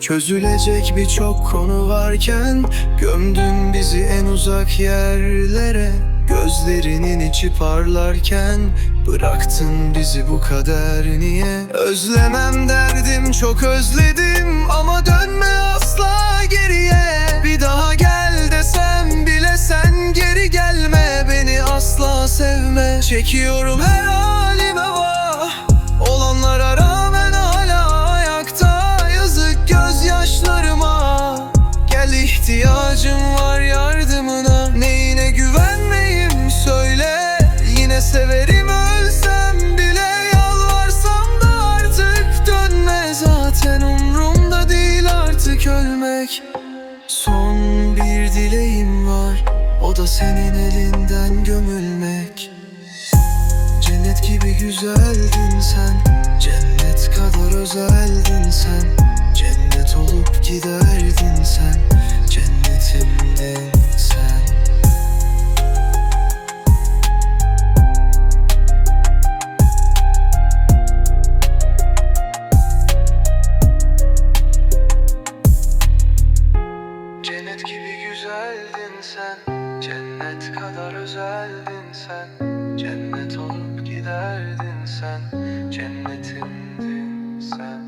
Çözülecek birçok konu varken Gömdün bizi en uzak yerlere. Gözlerinin içi parlarken Bıraktın bizi bu kadar. Niye? Özlemem derdim çok özledim. Çekiyorum her halime vah. Olanlara rağmen hala ayakta. Yazık gözyaşlarıma. Gel ihtiyacım var yardımına. Neyine güvenmeyim söyle. Yine severim ölsem bile. Yalvarsam da artık dönme. Zaten umrumda değil artık ölmek. Son bir dileğim var. O da senin elinden güzeldin sen. Cennet kadar özeldin sen. Cennet olup giderdin sen. Cennetimdin sen. Cennet gibi güzeldin sen. Cennet kadar özeldin sen Cennet olup giderdin sen. Cennetimdin sen